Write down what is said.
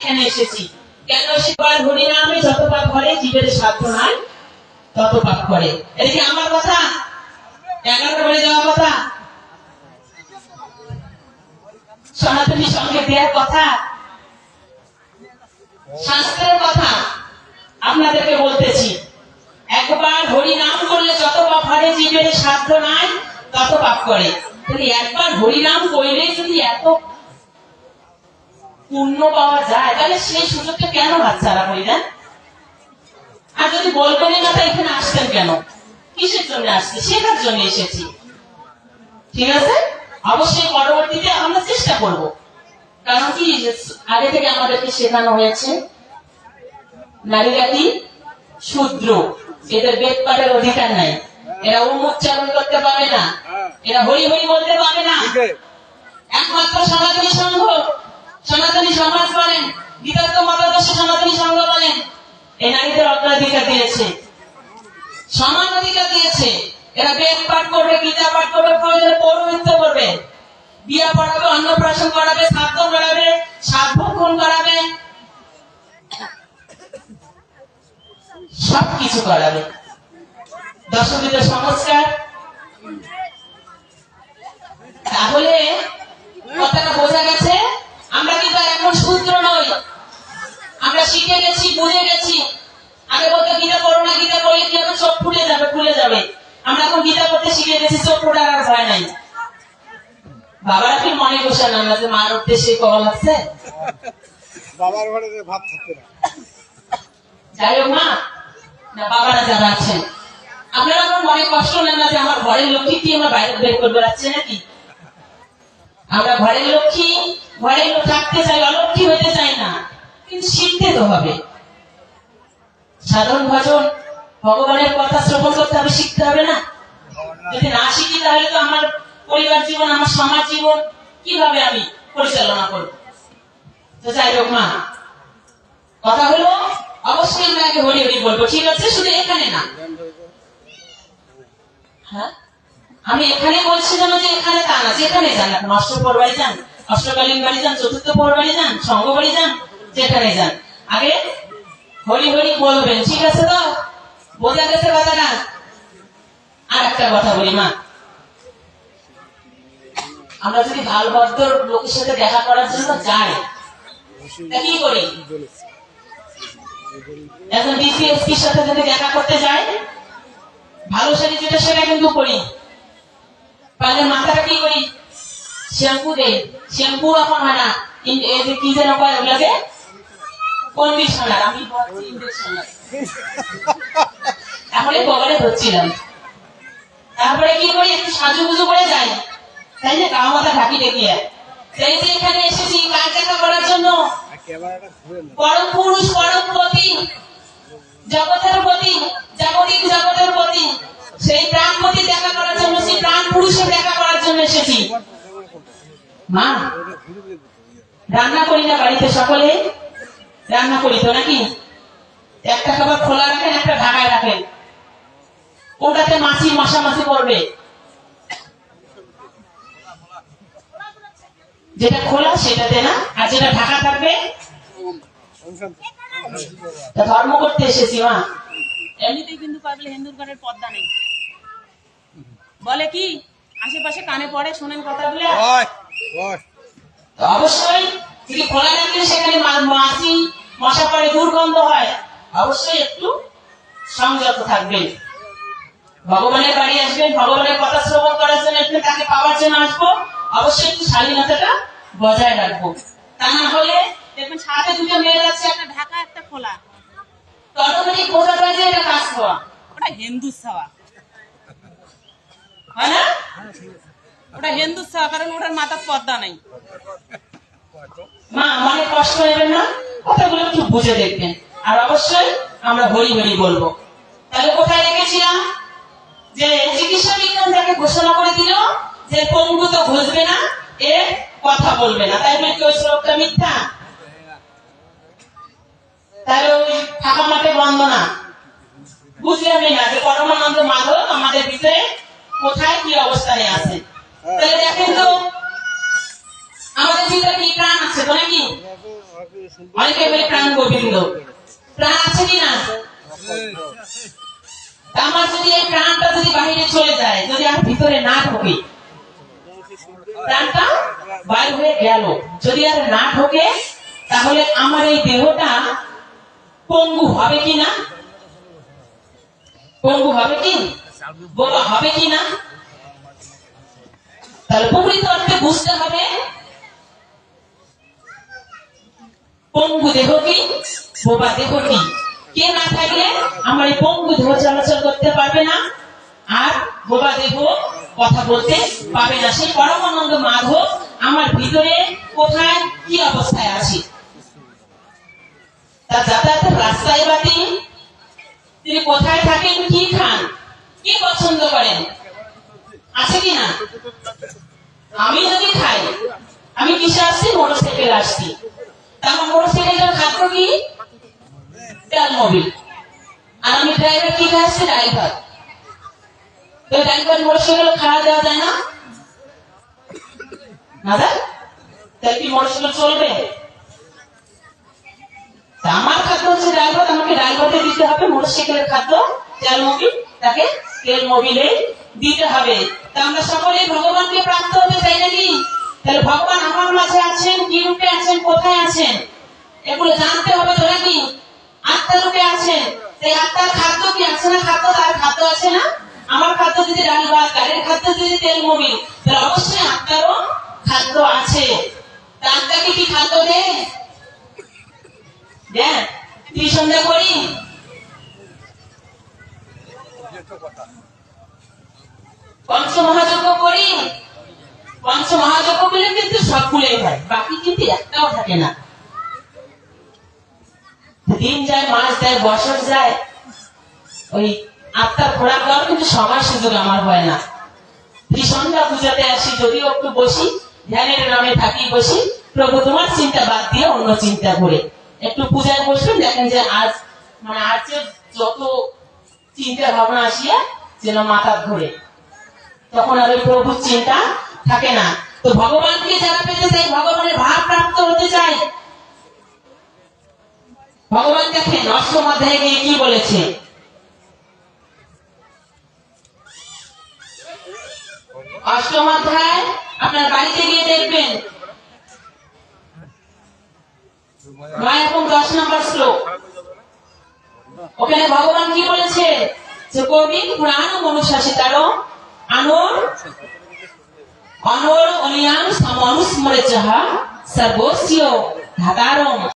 এখানে এসেছি। কেন সেবার হরিনামে যত পাপ করে, জীবের সাধ্য তত পাপ করে। এটা কি আমার কথা? এগারোটা বলে যাওয়া কথা? সনাতনী সঙ্গে দেওয়ার কথা? শাস্ত্রের কথা আপনাদেরকে বলতেছি। একবার হরি নাম করলে যত পাপ হয় জীবের সাধ্য নাই, তত পাপ করে। একবার হরি নাম করলে যদি এত পুণ্য পাওয়া যায় তাহলে সেই সুযোগটা কেন হাতছাড়া করি না আর যদি বলবেনই না তা এখানে আসতেন কেন? কিসের জন্য আসছে? শেখার জন্য এসেছি। ঠিক আছে? অবশ্যই পরবর্তীতে আমরা চেষ্টা করব। কারণ কি আগে থেকে আমাদেরকে শেখানো হয়েছে নারীরা কি? শূদ্র। এদের বেদ পাঠের অধিকার নাই। এরা ওম উচ্চারণ করতে পারবে না। এরা হরি হরি বলতে পারবে না। একমাত্র সনাতনী সংঘ। সনাতনী সমাজ বলেন, বিতর্ক মতাদর্শ সনাতনী সংঘ বলেন এই নারীদের অগ্রাধিকার দিয়েছে। সমান অধিকার দিয়েছে। এরা বেদ পাঠ করবে, গীতা পাঠ করবে, প্রয়োজনে পৌরোহিত্য করবে। বিয়া পড়াবে, অন্নপ্রাশন করাবে, শ্রাদ্ধ করাবে সাধভক্ষণ করাবে। সব কিছু করাবে। দশমীদের সংস্কার। তাহলে কথাটা বোঝা গেছে? আমরা কিন্তু এখন সূত্র নই। আমরা শিখে গেছি বুঝে গেছি। আগে বলতে গীতা পড়ো না গীতা পড়লে কি হবে? চোখ ফুলে যাবে ফুলে যাবে। আমরা এখন গীতা পড়তে শিখে গেছি চোখ ফোটার আর ভয় নাই। বাবারা কি মনে না যে মার উদ্দেশ্যে কল আছে? বাবার ঘরে যে ভাত না। যাই হোক মা না বাবারা যারা আছেন আপনারা আমার মনে কষ্ট নেন না যে আমার ঘরের লক্ষ্মী কি আমরা বাইরে বের করে বেড়াচ্ছে নাকি? আমরা ঘরের লক্ষ্মী ঘরে থাকতে চাই অলক্ষ্মী হতে চাই না। কিন্তু শিখতে তো হবে। সাধারণ ভজন, ভগবানের কথা শ্রবণ করতে হবে, শিখতে হবে না। যদি না শিখি, তাহলে তো আমার পরিবার জীবন, আমার সমাজ জীবন, কীভাবে আমি পরিচালনা করব? যাই হোক, মা, কথা হলো, অবশ্যই আমরা আগে হরি হরি বলব। ঠিক আছে? শুধু এখানে না। হ্যাঁ? আমি এখানে বলছি যেন যে এখানে তা না, যেখানে যান, আপনি অষ্টপর বাড়ি যান। অষ্টকালীন বাড়ি যান, চতুর্থ পর বাড়ি যান সঙ্গ বাড়ি যান যেখানে যান। আগে হরি হরি বলবেন, ঠিক আছে তো? বোঝা গেছে কথাটা? আর একটা কথা বলি, মা। আমরা যদি ভালো ভদ্র লোকের সাথে দেখা করার জন্য যাই। কি করি? এখন ডিসিএসপির সাথে যদি দেখা করতে যাই, ভালো শাড়ি যেটা সেটা কিন্তু করি। পালে মাথাটা কি করি? শ্যাম্পু দেই শ্যাম্পু এখন হয় না। এই যে কি যেন কয় ওগুলোকে? কন্ডিশনার আমি এই কবরে ধরছিলাম। তারপরে কি করি? একটু সাজুগুজু করে যাই। তাই না গাও মাথা ঢাকি দেখিয়ে সেই যে এখানে এসেছি কাজ দেখা করার জন্য। পরম পুরুষ, পরম পতি, জগতের পতি, জাগতিক জগতের পতি। সেই প্রাণ প্রাণপতি দেখা করার জন্য, সেই প্রাণ পুরুষের দেখা করার জন্য এসেছি। মা। রান্না করি না বাড়িতে সকলে? রান্না করি তো নাকি? একটা খাবার খোলা রাখেন, একটা ঢাকায় রাখেন। ওটাতে মাছি মশা মাছি পড়বে যেটা খোলা সেটাতে না? আর যেটা ঢাকা থাকবে? ধর্ম করতে এসেছি মা। এমনিতেই কিন্তু পাগলে হিন্দুর ঘরের পর্দা নেই। বলে কি? আশেপাশে কানে পড়ে শোনেন কথাগুলো। অবশ্যই যদি খোলা রাখলে সেখানে মাছি মশা পড়ে দুর্গন্ধ হয় অবশ্যই একটু সংযত থাকবেন। ভগবানের বাড়ি আসবেন ভগবানের কথা শ্রবণ করার জন্য আসবেন তাকে পাওয়ার জন্য আসব অবশ্যই একটু শালীনতাটা বজায় রাখব। তা না হলে দেখবেন সাথে দুটো মেয়ে আছে একটা ঢাকা একটা খোলা। অটোমেটিক বোঝা যায় যে এটা কাজ হওয়া ওটা হিন্দু ছাওয়া। হয় না? ওটা হিন্দু কারণ ওটার মাথার পর্দা নাই। মা মনে কষ্ট নেবেন না, কথাগুলো একটু বুঝে দেখবেন। আর অবশ্যই আমরা হরি হরি বলব। তাহলে কোথায় রেখেছিলাম? যে চিকিৎসা বিজ্ঞান যাকে ঘোষণা করে দিল যে পঙ্গু তো ঘুষবে না, এ কথা বলবে না। তাই বলে ওই শ্লোকটা মিথ্যা? তাহলে ওই ফাঁকা মাঠে বন্ধ না বুঝলামই না যে পরমানন্দ মাধব আমাদের ভিতরে কোথায় কি অবস্থানে আছে? তাহলে দেখেন তো আমাদের ভিতরে কি প্রাণ আছে তো নাকি অনেকে বলে প্রাণ গোবিন্দ। প্রাণ আছে কি না? আমার যদি এই প্রাণটা যদি বাইরে চলে যায় যদি আর ভিতরে না ঢোকে প্রাণটা বাইরে হয়ে গেল। যদি আর না ঢোকে তাহলে আমার এই দেহটা পঙ্গু হবে কি না? পঙ্গু হবে কি? বোবা হবে কি তাহলে প্রকৃত অর্থে বুঝতে হবে, পঙ্গু দেহ কি, বোবা দেহ কি? কে না থাকলে আমার এই পঙ্গু দেহ চলাচল করতে পারবে না, আর বোবা দেহ কথা বলতে পারবে না। সেই পরমানন্দ মাধব আমার ভিতরে কোথায়, কি অবস্থায় আছে? তার যাতায়াতের রাস্তায় বা তিনি তিনি কোথায় থাকেন, কি খান? কি পছন্দ করেন? আছে কি না? আমি যদি খাই, আমি কিসে আসছি? মোটরসাইকেল আসছি। তা আমার খাদ্য কি? মোবিল। আর আমি ড্রাইভার কি খাচ্ছি ড্রাইভার তো ড্রাইভার মোটরসাইকেল খাওয়া দেওয়া যায় না? মোটরসাইকেল চলবে? আমার খাদ্য হচ্ছে ড্রাইভার আমাকে ড্রাইভারকে দিতে হবে। মোটরসাইকেলের খাদ্য, তেল মোবিল, তাকে তেল মোবিলে দিতে হবে। তা আমরা সকলেই ভগবানকে প্রাপ্ত হতে চাই নাকি? তাহলে ভগবান আমার মাঝে আছেন, কি রূপে আছেন, কোথায় আছেন? এগুলো জানতে হবে তো নাকি? আত্মা রূপে আছেন। সেই আত্মার খাদ্য কি আছে না খাদ্য? তার খাদ্য আছে না? আমার খাদ্য যদি ডাল ভাত গাড়ির খাদ্য যদি তেল মোবিল, তাহলে অবশ্যই আত্মারও খাদ্য আছে। তা আত্মাকে কি খাদ্য দেয়? দেন ত্রিসন্ধ্যা করি। সময় সুযোগ আমার হয় না। ত্রিসন্ধ্যা পূজাতে আসি, যদিও একটু বসি, ধ্যানের নামে থাকি বসি, প্রভু তোমার চিন্তা বাদ দিয়ে অন্য চিন্তা করে। একটু পূজায় বসবেন, দেখেন যে আজ মানে আজকে যত চিন্তা ভাবনা আসিয়া যেন মাথা ধরে তখন আর ওই প্রভুর চিন্তা থাকে না। তো ভগবানকে যারা পেতে চাই ভগবানের ভাব প্রাপ্ত হতে চাই ভগবান দেখেন অষ্টম অধ্যায়ে গিয়ে কি বলেছে? অষ্টম অধ্যায়, আপনার বাড়িতে গিয়ে দেখবেন। নয় দশ নম্বর শ্লোক। ওখানে ভগবান কি বলেছে? যে কবি পুরাণ মনুশাসিতার আনোর অনর অনিয়াম সমনুস্মরে যাহা সর্বস্য ধাতারম।